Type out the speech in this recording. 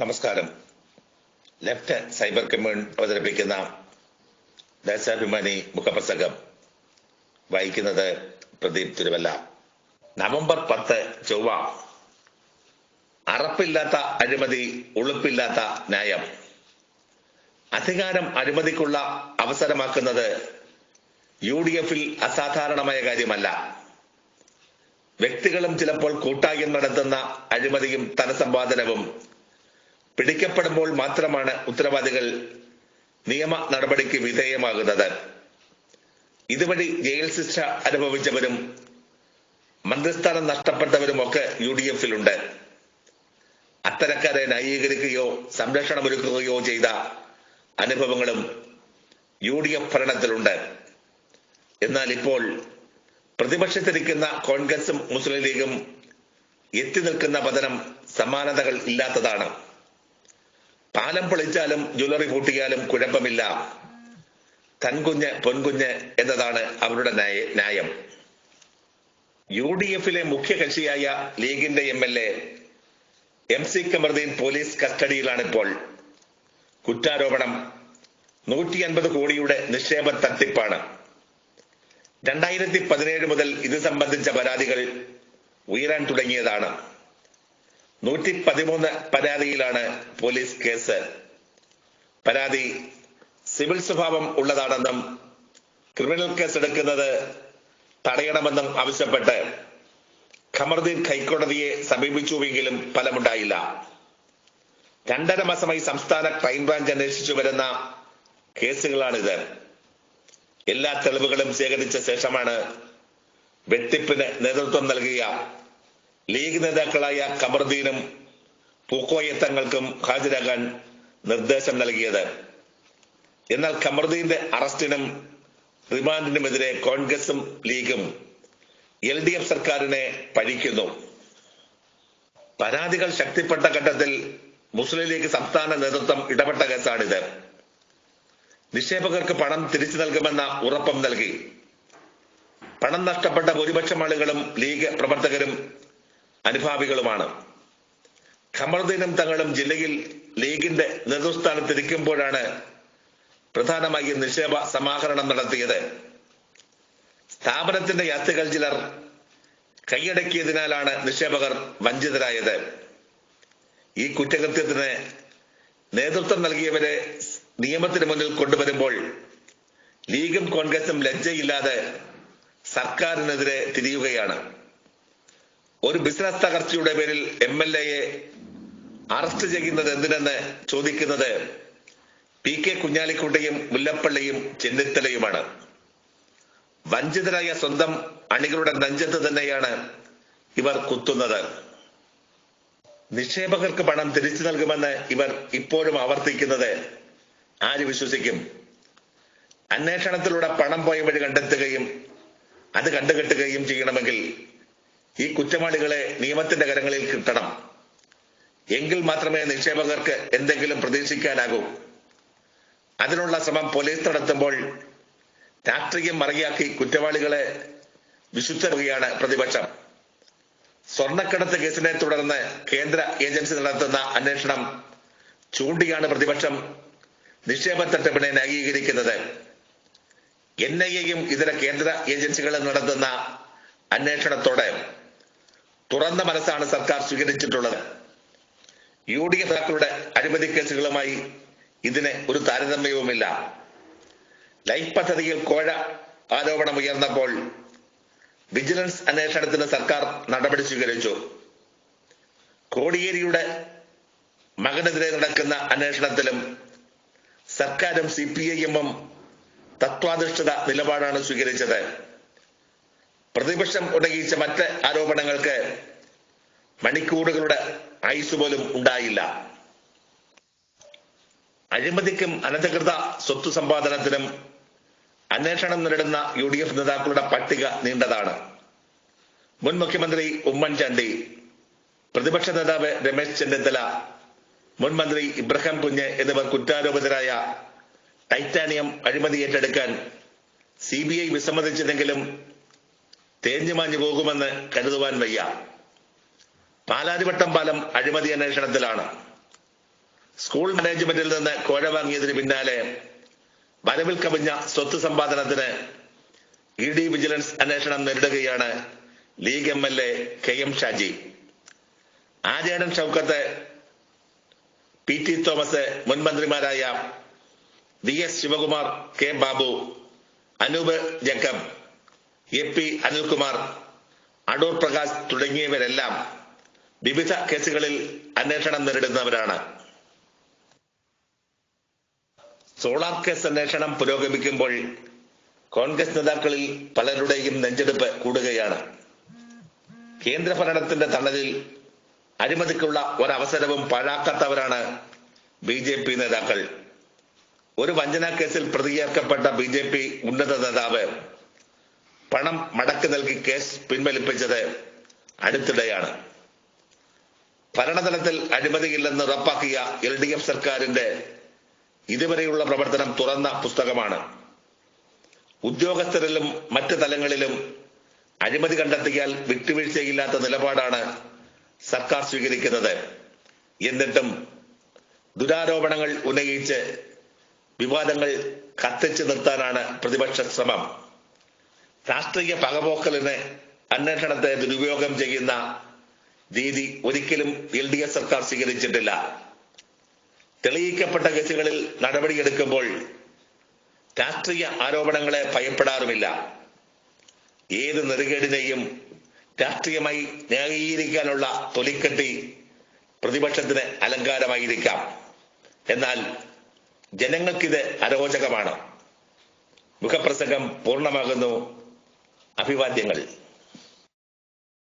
നമസ്കാരം. Left cyber commune അവതരിപ്പിക്കുന്ന ദേശാഭിമാനി മുഖപ്രസംഗം വായിക്കുന്നത് പ്രദീപ് തിരുവല്ല. നവംബർ പത്ത് ചൊവ്വ. അറപ്പില്ലാത്ത അഴിമതി ഉളുപ്പില്ലാത്ത ന്യായം. അധികാരം അഴിമതിക്കുള്ള അവസരമാക്കുന്നത് യു ഡി എഫിൽ അസാധാരണമായ കാര്യമല്ല. വ്യക്തികളും ചിലപ്പോൾ കൂട്ടായും നടത്തുന്ന അഴിമതിയും ധനസമ്പാദനവും പിടിക്കപ്പെടുമ്പോൾ മാത്രമാണ് ഉത്തരവാദികൾ നിയമ നടപടിക്ക് വിധേയമാകുന്നത്. ഇതുവഴി ജയിൽ ശിക്ഷ അനുഭവിച്ചവരും മന്ത്രിസ്ഥാനം നഷ്ടപ്പെട്ടവരുമൊക്കെ യു ഡി എഫിലുണ്ട് അത്തരക്കാരെ ന്യായീകരിക്കുകയോ സംരക്ഷണമൊരുക്കുകയോ ചെയ്ത അനുഭവങ്ങളും യു ഡി എഫ് ഭരണത്തിലുണ്ട്. എന്നാൽ ഇപ്പോൾ പ്രതിപക്ഷത്തിരിക്കുന്ന കോൺഗ്രസും മുസ്ലിം ലീഗും എത്തി നിൽക്കുന്ന പതനം സമാനതകൾ ഇല്ലാത്തതാണ്. പാലം പൊളിച്ചാലും ജ്വല്ലറി പൂട്ടിയാലും കുഴപ്പമില്ല. തൻകുഞ്ഞ് പൊൻകുഞ്ഞ് എന്നതാണ് അവരുടെ ന്യായം യു ഡി എഫിലെ മുഖ്യ കക്ഷിയായ ലീഗിന്റെ M L A M C Kamaruddin police കസ്റ്റഡിയിലാണിപ്പോൾ. കുറ്റാരോപണം. നൂറ്റി അൻപത് കോടിയുടെ നിക്ഷേപ തട്ടിപ്പാണ്. രണ്ടായിരത്തി പതിനേഴ് മുതൽ ഇത് സംബന്ധിച്ച പരാതികൾ ഉയരാൻ തുടങ്ങിയതാണ്. നൂറ്റി പതിമൂന്ന് പരാതിയിലാണ് പോലീസ് കേസ്. പരാതി സിവിൽ സ്വഭാവം ഉള്ളതാണെന്നും ക്രിമിനൽ കേസ് എടുക്കുന്നത് തടയണമെന്നും ആവശ്യപ്പെട്ട് ഖമറുദ്ദീൻ ഹൈക്കോടതിയെ സമീപിച്ചുവെങ്കിലും ഫലമുണ്ടായില്ല. രണ്ടര മാസമായി സംസ്ഥാന ക്രൈംബ്രാഞ്ച് അന്വേഷിച്ചു വരുന്ന കേസുകളാണിത്. എല്ലാ തെളിവുകളും ശേഖരിച്ച ശേഷമാണ് വെട്ടിപ്പിന് നേതൃത്വം നൽകിയ ലീഗ് നേതാക്കളായ കമറുദ്ദീനും പൂക്കോയത്തങ്ങൾക്കും ഹാജരാകാൻ നിർദ്ദേശം നൽകിയത്. എന്നാൽ കമർദീന്റെ അറസ്റ്റിനും റിമാൻഡിനുമെതിരെ കോൺഗ്രസും ലീഗും എൽ ഡി എഫ് സർക്കാരിനെ പഴിക്കുന്നു. പരാതികൾ ശക്തിപ്പെട്ട ഘട്ടത്തിൽ മുസ്ലിം ലീഗ് സംസ്ഥാന നേതൃത്വം ഇടപെട്ട കേസാണിത്. നിക്ഷേപകർക്ക് പണം തിരിച്ചു നൽകുമെന്ന ഉറപ്പും നൽകി. പണം നഷ്ടപ്പെട്ട ഭൂരിപക്ഷം ആളുകളും ലീഗ് പ്രവർത്തകരും അനുഭാവികളുമാണ്. ഖമറുദ്ദീനും തങ്ങളും ജില്ലയിൽ ലീഗിന്റെ നേതൃസ്ഥാനത്തിരിക്കുമ്പോഴാണ് പ്രധാനമായും നിക്ഷേപ സമാഹരണം നടത്തിയത്. സ്ഥാപനത്തിന്റെ യാത്രകൾ ചിലർ കൈയടക്കിയതിനാലാണ് നിക്ഷേപകർ വഞ്ചിതരായത്. ഈ കുറ്റകൃത്യത്തിന് നേതൃത്വം നൽകിയവരെ നിയമത്തിന് മുന്നിൽ കൊണ്ടുവരുമ്പോൾ ലീഗും കോൺഗ്രസും ലജ്ജയില്ലാതെ സർക്കാരിനെതിരെ തിരിയുകയാണ്. ഒരു ബിസിനസ് തകർച്ചയുടെ പേരിൽ എം എൽ എയെ അറസ്റ്റ് ചെയ്യുന്നത് എന്തിനെന്ന് ചോദിക്കുന്നത് പി കെ കുഞ്ഞാലിക്കുട്ടിയും മുല്ലപ്പള്ളിയും ചെന്നിത്തലയുമാണ്. വഞ്ചിതരായ സ്വന്തം അണികളുടെ നെഞ്ചത്ത് തന്നെയാണ് ഇവർ കുത്തുന്നത്. നിക്ഷേപകർക്ക് പണം തിരിച്ചു നൽകുമെന്ന് ഇവർ ഇപ്പോഴും ആവർത്തിക്കുന്നത് ആര് വിശ്വസിക്കും? അന്വേഷണത്തിലൂടെ പണം പോയ വഴി കണ്ടെത്തുകയും അത് കണ്ടുകെട്ടുകയും ചെയ്യണമെങ്കിൽ ഈ കുറ്റവാളികളെ നിയമത്തിന്റെ കരങ്ങളിൽ കിട്ടണം. എങ്കിൽ മാത്രമേ നിക്ഷേപകർക്ക് എന്തെങ്കിലും പ്രതീക്ഷിക്കാനാകൂ. അതിനുള്ള ശ്രമം പോലീസ് നടത്തുമ്പോൾ രാഷ്ട്രീയം മറിയാക്കി കുറ്റവാളികളെ വിശുദ്ധരുകയാണ് പ്രതിപക്ഷം. സ്വർണക്കടത്ത് കേസിനെ തുടർന്ന് കേന്ദ്ര ഏജൻസി നടത്തുന്ന അന്വേഷണം ചൂണ്ടിയാണ് പ്രതിപക്ഷം നിക്ഷേപ തട്ടിപ്പിനെ ന്യായീകരിക്കുന്നത്. എൻ ഐ എയും ഇതര കേന്ദ്ര ഏജൻസികളും നടത്തുന്ന അന്വേഷണത്തോടെ തുറന്ന മനസ്സാണ് സർക്കാർ സ്വീകരിച്ചിട്ടുള്ളത്. യു ഡി എഫ് നേതാക്കളുടെ അഴിമതി കേസുകളുമായി ഇതിന് ഒരു താരതമ്യവുമില്ല. ലൈഫ് പദ്ധതിയിൽ കോഴ ആരോപണം ഉയർന്നപ്പോൾ വിജിലൻസ് അന്വേഷണത്തിന് സർക്കാർ നടപടി സ്വീകരിച്ചു. കോടിയേരിയുടെ മകനെതിരെ നടക്കുന്ന അന്വേഷണത്തിലും സർക്കാരും സി പി ഐ എമ്മും തത്വാധിഷ്ഠിത നിലപാടാണ് സ്വീകരിച്ചത്. പ്രതിപക്ഷം ഉന്നയിച്ച മറ്റ് ആരോപണങ്ങൾക്ക് മണിക്കൂറുകളുടെ ആയുസ് പോലും ഉണ്ടായില്ല. അഴിമതിക്കും അനധികൃത സ്വത്ത് സമ്പാദനത്തിനും അന്വേഷണം നേരിടുന്ന യു ഡി എഫ് നേതാക്കളുടെ പട്ടിക നീണ്ടതാണ്. മുൻ മുഖ്യമന്ത്രി ഉമ്മൻചാണ്ടി പ്രതിപക്ഷ നേതാവ് രമേശ് ചെന്നിത്തല മുൻ മന്ത്രി ഇബ്രഹാം കുഞ്ഞ് എന്നിവർ കുറ്റാരോപിതരായ ടൈറ്റാനിയം അഴിമതി ഏറ്റെടുക്കാൻ സി ബി ഐ വിസമ്മതിച്ചതെങ്കിലും തേഞ്ഞുമാഞ്ഞു പോകുമെന്ന് കരുതുവാൻ വയ്യ. പാലാരിവട്ടം പാലം അഴിമതി അന്വേഷണത്തിലാണ്. സ്കൂൾ മാനേജ്മെന്റിൽ നിന്ന് കോഴ വാങ്ങിയതിന് പിന്നാലെ വരവിൽ കവിഞ്ഞ സ്വത്ത് സമ്പാദനത്തിന് ഇ ഡി വിജിലൻസ് അന്വേഷണം നേരിടുകയാണ് League M L A K M Shaji. ആചാരൻ Shoukath P T Thomas മുൻ മന്ത്രിമാരായ V S Sivakumar K Babu Anoop Jacob A P Anilkumar Adoor Prakash തുടങ്ങിയവരെല്ലാം വിവിധ കേസുകളിൽ അന്വേഷണം നേരിടുന്നവരാണ്. സോളാർ കേസ് അന്വേഷണം പുരോഗമിക്കുമ്പോൾ കോൺഗ്രസ് നേതാക്കളിൽ പലരുടെയും നെഞ്ചെടുപ്പ് കൂടുകയാണ്. കേന്ദ്ര ഭരണത്തിന്റെ തണലിൽ അഴിമതിക്കുള്ള ഒരവസരവും പാഴാക്കാത്തവരാണ് ബി ജെ പി നേതാക്കൾ. ഒരു വഞ്ചനാ കേസിൽ പ്രതിയേർക്കപ്പെട്ട ബി ജെ പി ഉന്നത നേതാവ് പണം മടക്കി നൽകി കേസ് പിൻവലിപ്പിച്ചത് അടുത്തിടെയാണ്. ഭരണതലത്തിൽ അഴിമതിയില്ലെന്ന് ഉറപ്പാക്കിയ എൽ ഡി എഫ് സർക്കാരിന്റെ ഇതുവരെയുള്ള പ്രവർത്തനം തുറന്ന പുസ്തകമാണ്. ഉദ്യോഗസ്ഥരിലും മറ്റ് തലങ്ങളിലും അഴിമതി കണ്ടെത്തിയാൽ വിട്ടുവീഴ്ചയില്ലാത്ത നിലപാടാണ് സർക്കാർ സ്വീകരിക്കുന്നത്. എന്നിട്ടും ദുരാരോപണങ്ങൾ ഉന്നയിച്ച് വിവാദങ്ങൾ കത്തിച്ചു നിർത്താനാണ് പ്രതിപക്ഷ ശ്രമം. രാഷ്ട്രീയ പകപോക്കലിന് അന്വേഷണത്തെ ദുരുപയോഗം ചെയ്യുന്ന രീതി ഒരിക്കലും എൽ ഡി എഫ് സർക്കാർ സ്വീകരിച്ചിട്ടില്ല. തെളിയിക്കപ്പെട്ട കേസുകളിൽ നടപടിയെടുക്കുമ്പോൾ രാഷ്ട്രീയ ആരോപണങ്ങളെ ഭയപ്പെടാറുമില്ല. ഏത് നെറുകേടിനെയും രാഷ്ട്രീയമായി ന്യായീകരിക്കാനുള്ള തൊലിക്കെട്ടി പ്രതിപക്ഷത്തിന് അലങ്കാരമായിരിക്കാം. എന്നാൽ ജനങ്ങൾക്കിത് അരോചകമാണ്. മുഖപ്രസംഗം പൂർണമാകുന്നു. അഭിവാദ്യങ്ങൾ